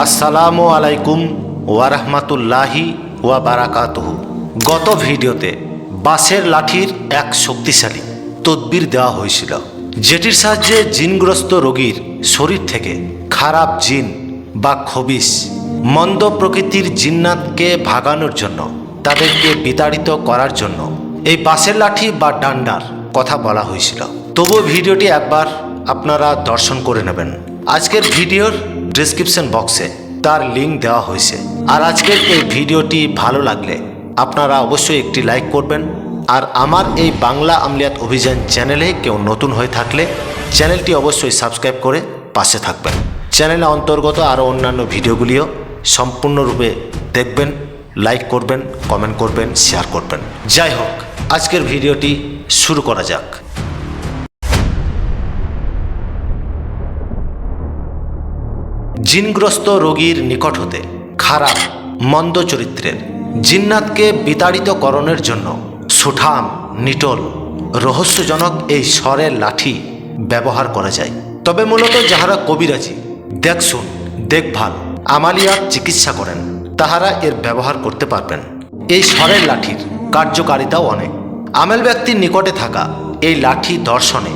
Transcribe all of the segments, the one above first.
আসসালামু আলাইকুম ওয়ারহমাতুল্লাহি ওয়া বারাকাতুহু গত ভিডিওতে বাঁশের লাঠির এক শক্তিশালী তদবির দেওয়া হয়েছিল, যেটির সাহায্যে জিনগ্রস্ত রোগীর শরীর থেকে খারাপ জিন বা খবিস, মন্দ প্রকৃতির জিন্নাতকে ভাগানোর জন্য, তাদেরকে বিতাড়িত করার জন্য এই বাঁশের লাঠি বা ডান্ডার কথা বলা হয়েছিল। তবু ভিডিওটি একবার আপনারা দর্শন করে নেবেন। আজকের ভিডিওর ডিসক্রিপশন বক্সে তার লিংক দেওয়া হয়েছে। আর আজকের এই ভিডিওটি ভালো লাগলে আপনারা অবশ্যই একটি লাইক করবেন। আর আমার এই বাংলা আমলিয়াত অভিযান চ্যানেলে কেউ নতুন হয়ে থাকলে চ্যানেলটি অবশ্যই সাবস্ক্রাইব করে পাশে থাকবেন। চ্যানেলে অন্তর্গত আরও অন্যান্য ভিডিওগুলিও সম্পূর্ণরূপে দেখবেন লাইক করবেন কমেন্ট করবেন শেয়ার করবেন। যাই হোক, আজকের ভিডিওটি শুরু করা যাক। জিনগ্রস্ত রোগীর নিকট হতে, খারাপ, মন্দ চরিত্রের, জিন্নাতকে বিতাড়িত করণের জন্য সুঠাম, নিটল, রহস্যজনক এই স্বরের লাঠি ব্যবহার করা যায়। তবে মূলত যাহারা কবিরাজি, দেখশুন, দেখভাল আমালিয়ার চিকিৎসা করেন, তাহারা এর ব্যবহার করতে পারবেন। এই স্বরের লাঠির কার্যকারিতাও অনেক। আমেল ব্যক্তির নিকটে থাকা এই লাঠি দর্শনে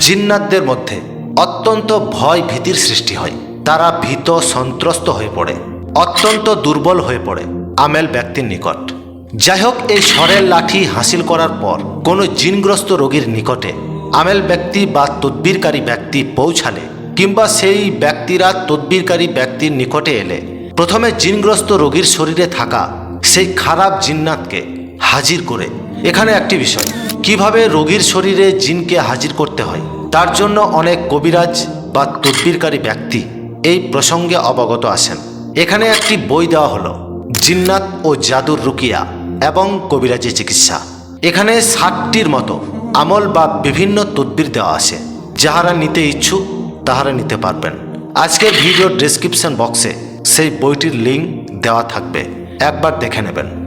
জিন্নাতদের মধ্যে অত্যন্ত ভয় ভীতির সৃষ্টি হয়। তারা ভীত, সন্ত্রস্ত হয়ে পড়ে, অত্যন্ত দুর্বল হয়ে পড়ে আমেল ব্যক্তির নিকট। যাই হোক এই স্বরের লাঠি হাসিল করার পর কোনো জিনগ্রস্ত রোগীর নিকটে আমেল ব্যক্তি বা তদ্বিরকারী ব্যক্তি পৌঁছালে কিংবা সেই ব্যক্তিরা তদ্বিরকারী ব্যক্তির নিকটে এলে, প্রথমে জিনগ্রস্ত রোগীর শরীরে থাকা সেই খারাপ জিন্নাতকে হাজির করে। এখানে একটি বিষয়, কীভাবে রোগীর শরীরে জিনকে হাজির করতে হয়? তার জন্য অনেক কবিরাজ বা তদ্বিরকারী ব্যক্তি এই প্রসঙ্গে অবগত আছেন। এখানে একটি বই দেওয়া হলো, জিন্নাত ও জাদুর রুকিয়া এবং কবিরাজি চিকিৎসা। এখানে ষাটটির মতো আমল বা বিভিন্ন তদ্বির দেওয়া আছে। যাহারা নিতে ইচ্ছুক, তাহারা নিতে পারবেন। আজকের ভিডিও ডেসক্রিপশন বক্সে সেই বইটির লিঙ্ক দেওয়া থাকবে। একবার দেখে নেবেন।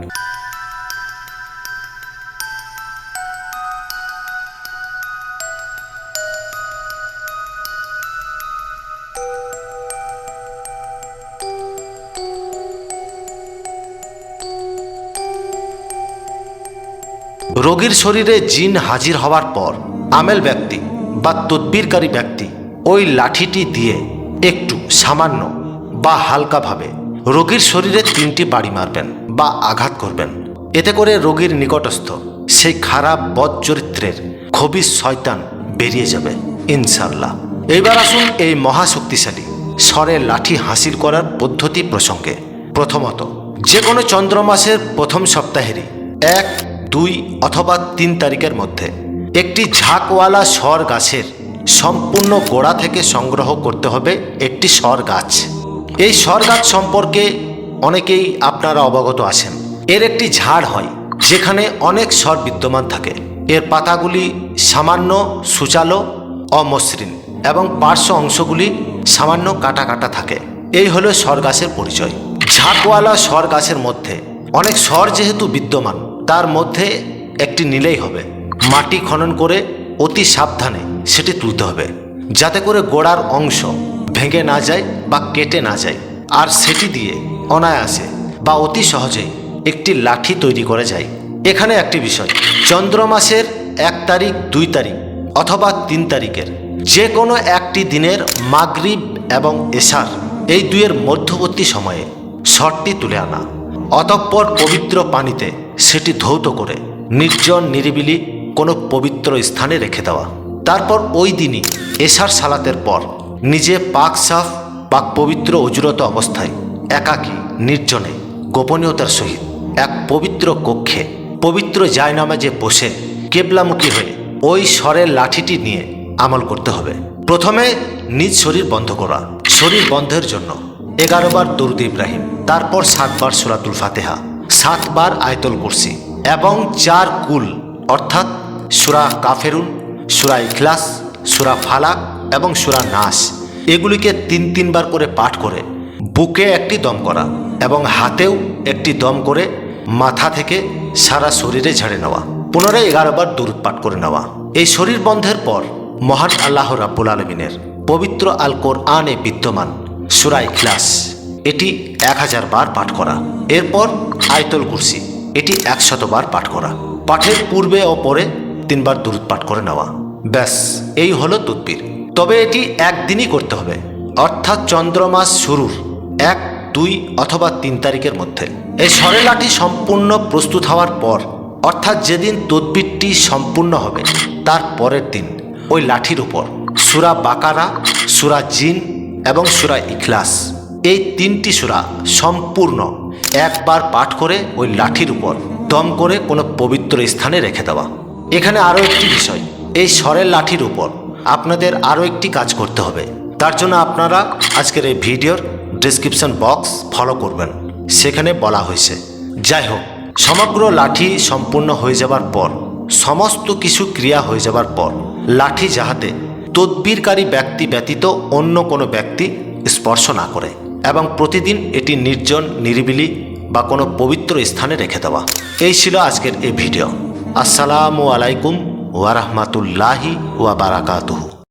রোগীর শরীরে জিন হাজির হওয়ার পর আমেল ব্যক্তি বা তদ্বিরকারী ব্যক্তি ওই লাঠিটি দিয়ে একটু সামান্য বা হালকাভাবে রোগীর শরীরে তিনটি বাড়ি মারবেন বা আঘাত করবেন। এতে করে রোগীর নিকটস্থ সেই খারাপ বদ চরিত্রের খবিস শয়তান বেরিয়ে যাবে ইনশাল্লাহ এইবার আসুন এই মহাশক্তিশালী স্বরের লাঠি হাসিল করার পদ্ধতি প্রসঙ্গে। প্রথমত যে কোনো চন্দ্র মাসের প্রথম সপ্তাহেরই এক দুই অথবা তিন তারিখের মধ্যে। একটি ঝাঁকওয়ালা সর গাছের সম্পূর্ণ গোড়া থেকে সংগ্রহ করতে হবে একটি সর গাছ। এই সর গাছ সম্পর্কে অনেকেই আপনারা অবগত আছেন। এর একটি ঝাড় হয়, যেখানে অনেক স্বর বিদ্যমান থাকে। এর পাতাগুলি সামান্য সুচালো, অমসৃণ এবং পার্শ্ব অংশগুলি সামান্য কাটা কাটা থাকে। এই হলো স্বর গাছের পরিচয়। ঝাঁকওয়ালা স্বর গাছের মধ্যে অনেক স্বর যেহেতু বিদ্যমান তার মধ্যে একটি নিলেই হবে। মাটি খনন করে অতি সাবধানে সেটি তুলতে হবে, যাতে করে গোড়ার অংশ ভেঙে না যায় বা কেটে না যায়। আর সেটি দিয়ে অনায়াসে বা অতি সহজেই একটি লাঠি তৈরি করা যায়। এখানে একটি বিষয়, চন্দ্র মাসের এক তারিখ, দুই তারিখ অথবা তিন তারিখের যে কোনো একটি দিনের মাগরিব এবং এশার এই দুইয়ের মধ্যবর্তী সময়ে শটটি তুলে আনা, অতঃপর পবিত্র পানিতে সেটি ধৌত করে, নির্জন নিরিবিলি কোনো পবিত্র স্থানে রেখে দেওয়া। তারপর ওই দিনই এশার সালাতের পর নিজে পাক সাফ, পাক পবিত্র অজুরত অবস্থায় একাকী, নির্জনে, গোপনীয়তার সহিত এক পবিত্র কক্ষে, পবিত্র জায়নামাজে বসে কেবলামুখী হয়ে ওই স্বরের লাঠিটি নিয়ে আমল করতে হবে। প্রথমে নিজ শরীর বন্ধ করা, শরীর বন্ধের জন্য এগারো বার দরুদ ইব্রাহিম, তারপর সাতবার সুরাতুল ফাতেহা সাতবার আয়তল কুরসি এবং চার কুল, অর্থাৎ সুরা কাফেরুন, সুরা ইখলাস, সুরা ফালাক এবং সুরা নাস। এগুলিকে তিন তিনবার করে পাঠ করে, বুকে একটি দম করা এবং হাতেও একটি দম করে মাথা থেকে সারা শরীরে ঝেড়ে নেওয়া, পুনরায় এগারোবার দূরত পাঠ করে নেওয়া। এই শরীর বন্ধের পর মহান আল্লাহ রাব্বুল আলমিনের পবিত্র আল কোরআনে বিদ্যমান সুরা ইখলাস, এটি এক হাজার বার পাঠ করা। এরপর আয়তল কুরসি। এটি একশত বার পাঠ করা। পাঠের পূর্বে ও পরে তিনবার দূরত পাঠ করে নেওয়া। ব্যাস, এই হলো তদ্বির। তবে এটি একদিনই করতে হবে। অর্থাৎ চন্দ্রমাস শুরুর এক, দুই অথবা তিন তারিখের মধ্যে। এই সরে লাঠি সম্পূর্ণ প্রস্তুত হওয়ার পর, অর্থাৎ যেদিন তদ্বিরটি সম্পূর্ণ হবে, তার পরের দিন ওই লাঠির উপর সুরা বাকারা, সুরা জিন এবং সুরা ইখলাস, এই তিনটি সুরা সম্পূর্ণ একবার পাঠ করে ওই লাঠির উপর দম করে কোনো পবিত্র স্থানে রেখে দেওয়া। এখানে আরও একটি বিষয়, এই স্বরের লাঠির উপর আপনাদের আরও একটি কাজ করতে হবে। তার জন্য আপনারা আজকের এই ভিডিওর ডিসক্রিপশন বক্স ফলো করবেন। সেখানে বলা হয়েছে, যাই হোক, সমগ্র লাঠি সম্পূর্ণ হয়ে যাবার পর, সমস্ত কিছু ক্রিয়া হয়ে যাবার পর, লাঠি যাহাতে তদ্বিরকারী ব্যক্তি ব্যতীত অন্য কোনো ব্যক্তি স্পর্শ না করে। এবং প্রতিদিন এটি নির্জন, নিরিবিলি বা কোনো পবিত্র স্থানে রেখে দেওয়া। এই ছিল আজকের এই ভিডিও। আসসালামু আলাইকুম ওয়ারহমাতুল্লাহি ওয়া বারাকাতুহু।